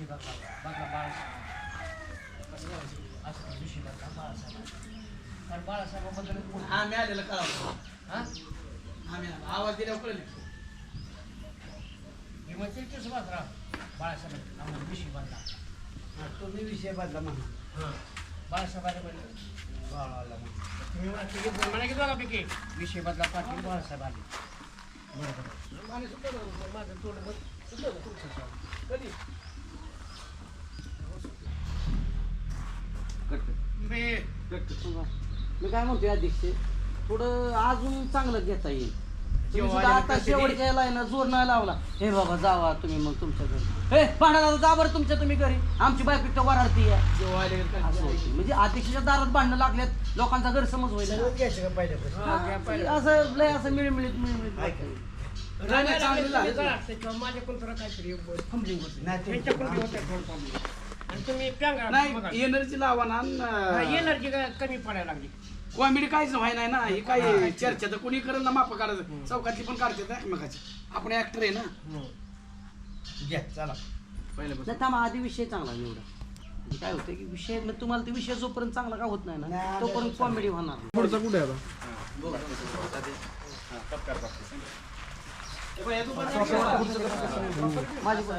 विषय बदला बदला बाळासाहेब कसं करायचं असं विषय बदला बाळासाहेब कारण बाळासाहेबाबद्दल कोण आम्ही आलेलं कळावं हां आम्ही आलो. आवाज दिल्यावर कळले हे म्हणते तेच मात्र बाळासाहेब आम्हाला विषय बदला तुम्ही विषय बदला म्हणा बाळासाहेबाला म्हणलं बाळाला म्हणलं तुम्ही म्हणा की म्हणा की दोघा पैकी विषय बदला पाटील बाळासाहेब आले बरोबर आणि सुद्धा बरोबर. माझं थोडं मग सुद्धा तुमचं स्वामी. मी मी काय म्हणतोय अध्यक्ष थोडं अजून चांगलं घेता येईल. तुम्ही सुद्धा आता शेवटच्या लाईन जोर नाही लावला. हे बाबा जावा तुम्ही मग तुमच्या घरी. हे भांडणा जा बरं तुमच्या तुम्ही घरी. आमची बायको तर वराडती असं होतं. म्हणजे अध्यक्षाच्या दारात भांडणं लागल्यात लोकांचा गैरसमज होईल सगळं घ्यायचं का पहिल्यापासून? हा, घ्या पहिलं. असं लय असं मिळमिळीत मिळमिळीत नाही, चांगलं झालं. किंवा माझ्याकडून जरा काहीतरी त्यांच्याकडून थोडं. तुम्ही प्यांगा बघा. नाही एनर्जी लावा ना हा, एनर्जी कमी पडायला लागली. कॉमेडी काहीच व्हाय नाही ना. हे काय चर्चा तर कोणी करेल ना माप काढायचं चौकातली पण काढते ना एकमेकाची आपण ऍक्टर आहे ना. घ्या चला. पहिल्यापासून नाही थांबा आधी विषय चांगला निवडा म्हणजे काय होतं की विषय मग तुम्हाला ते विषय जोपर्यंत चांगला का होत नाही ना तोपर्यंत कॉमेडी होणार नाही. पुढचा कुठे आहे आता? माझी पण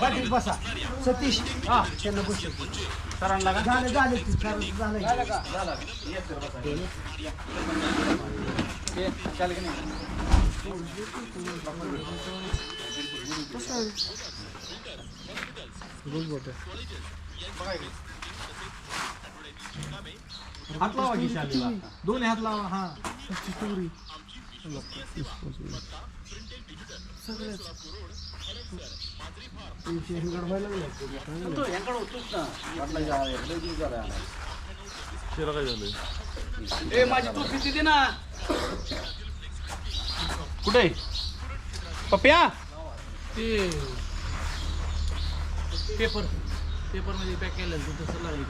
पाटील बसा सतीश हा त्यांना बसू झाले झाले ती, झालं झालं हात लावा की शालीला. दोन्ही हात लावा हा. ए माझी टोपी तिथे ना. कुठे पप्या? ते पेपर पेपरमध्ये पॅक केलं तसं लागली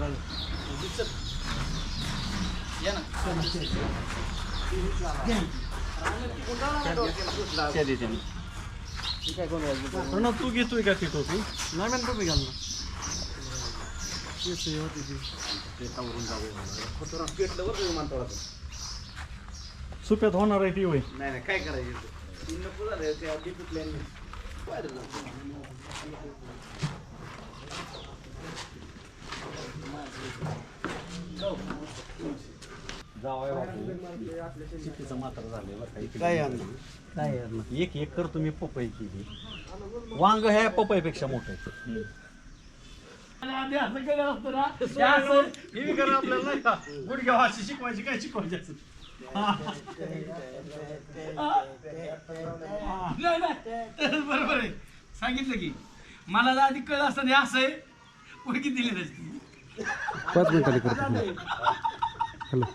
या ना. प्रणव तू घेतोय का ती टोपी? नाही मॅम टोपी घाल ना. सुप्यात होणार आहे ती होय. नाही नाही काय करायचं? नको झालं ते आधी प्लॅन काय काय एक एक कर तुम्ही पपई केली. वांग ह्या पपईपेक्षा मोठं आहे. असं केलं असतं ना हे असं हे बी करा आपल्याला नाही का? गुडघ्या भाषा शिकवायची काय शिकवायची असं? नाही नाही. तर बरोबर आहे. सांगितलं की. मला जर आधी कळलं असतं हे असं आहे. उडकी दिली नसती. पाच मिनिटांनी करतो. हॅलो.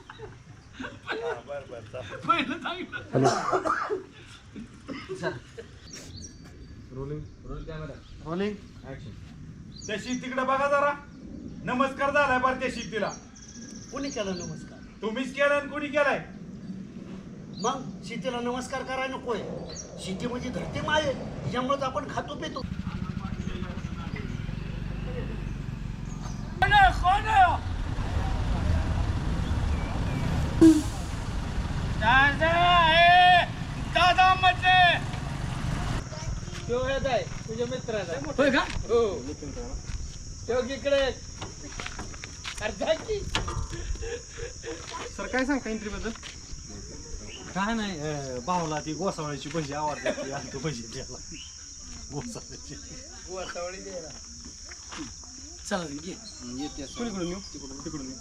पहिलं सांगितलं रोलिंग त्या तिकडे बघा जरा. नमस्कार झालाय बरं त्या शेतीला. कोणी केला नमस्कार? तुम्हीच केलाय आणि कोणी केलाय? मग शेतीला नमस्कार करायला नकोय. शेती म्हणजे धरती माय त्याच्यामुळेच आपण खातो पितो कोण आहे? कोण आहे हो? दादा हे दादा म्हणजे तो ह्याचा आहे तुझ्या मित्राचा होय का? हो. तो इकडे अरे जा की. सर काय सांगता एंट्री बद्दल? काय नाही अं, भावला ती गोसावळ्याची भजी आवडते आणि तो भजी द्यायला. गोसावळ्याची गोसावळी द्यायला. चला घे. कुणीकडून येऊ तिकडून तिकडून येऊ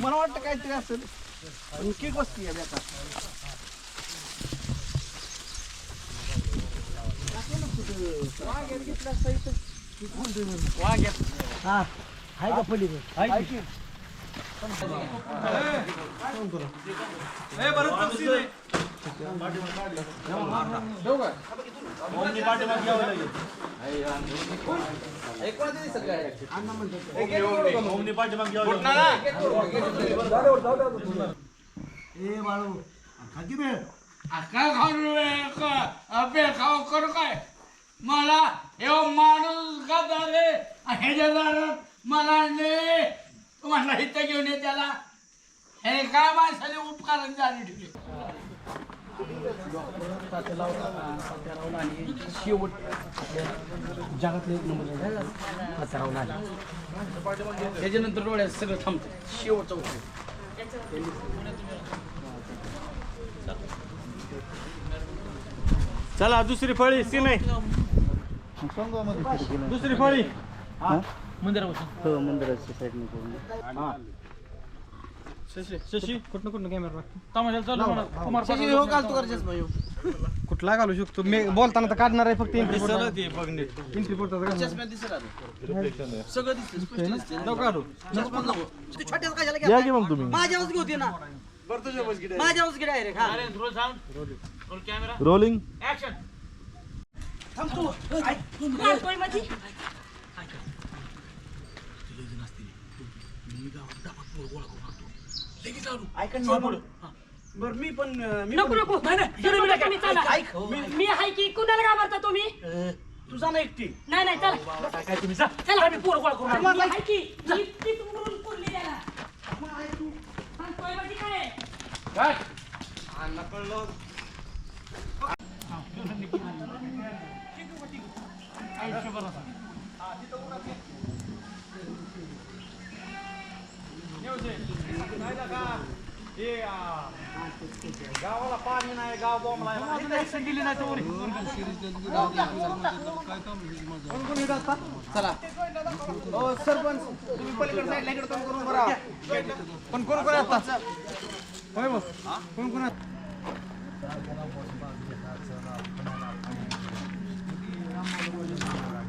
मला वाटतं काहीतरी असेल. पण केक वस्ती आहे बेकार हा आहे का पलीकडे? ए ए बाळू खाती बे काय खाऊ अबे खाऊ करू काय मला एव माणूस गादारे ह्याच्या दारात मला आणले तुम्हाला इथं घेऊन ये त्याला हे काय माणसाने उपकार झाले. ठेवले शेवट जगातले एक नंबर हातारावून आले त्याच्यानंतर डोळ्यात सगळं थांबतं शेवटचा उत्सव चला दुसरी फळी सीन आहे दुसरी फळी हो मंदिराच्या साईडने करून शशी शशी. कुठनं कुठनं कॅमेरा तमाशा चालू म्हणा. कुमार शशी हो घालतो गरजेच भाई कुठला घालू शकतो? मी बोलताना तर काढणार आहे फक्त दिसलं ते बघ नीट एंट्री सगळं दिसतं स्पष्ट दिसतं नको काढू. तू छोट्याच कशाला या घेतलाय? की मग तुम्ही? माझ्यावरच घेऊती ना. माझ्यावरच घे डायरेक्ट हा. रोलिंग थांब तू. ऐक, तू माझी ऐक ना पुढं. बरं मी पण मी नको नको. तुम्ही चला ऐक मी आहे की कुणाला घाबरता तुम्ही? अं, तू जा ना एकटी. नाही नाही चला. काय तुम्ही जा. चला. मी पोरं गोळा करून मी आहे की? मी तीच उडून पुरली त्याला. सांगतोय माझी काय गावाला पाणी नाही गाव बॉम्बला दिली नाही तर चला हो सरपंच तुम्ही पलीकडे साईडला इकडे काम करून बरा पण कोण कोण आता होय मग कोण कोण चल.